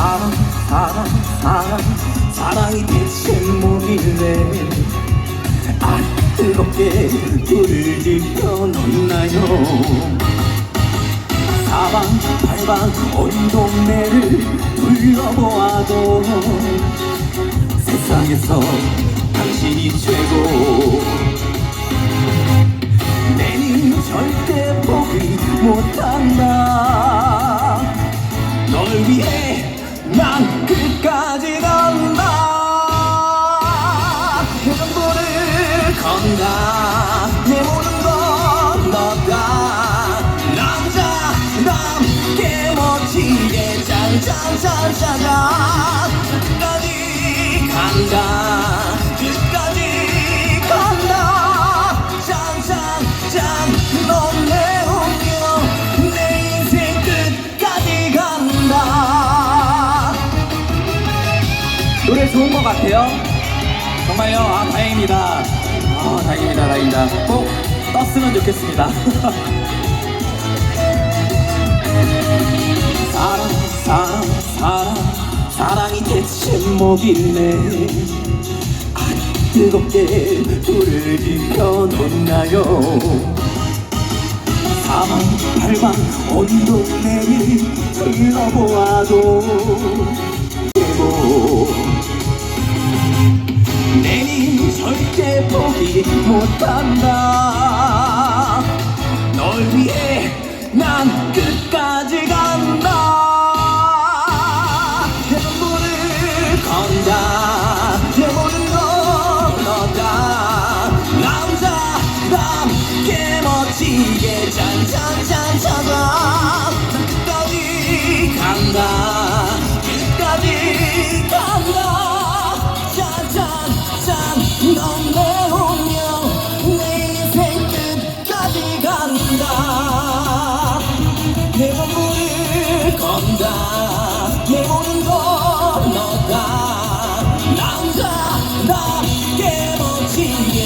사랑 사랑 사랑 사랑이 대체 뭐길래 아 뜨겁게 불을 지펴놓나요? 사방 팔방 온 동네를 둘러보아도 세상에서 당신이 최고. 내님 절대 포기 못한다. 널 위해 난 끝까지 간 정말요? 아 다행입니다 아 다행입니다 다행입니다. 꼭 떴으면 좋겠습니다. 사랑 사랑 사랑. 사랑이 대체 뭐길래 아 뜨겁게 불을 지펴놓나요? 사방 팔방 온 동네를 둘러보아도. 되고 못한다. 널 위해 난 끝까지 간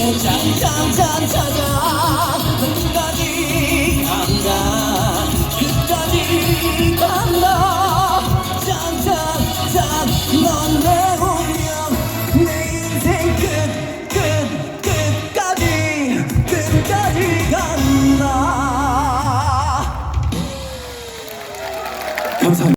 멋지게 짠짠짠짠짠 끝까지 간다 끝까지 간다 짠짠짠 넌내 운명 내 인생 끝 끝 끝까지 끝까지 간다 감사합니다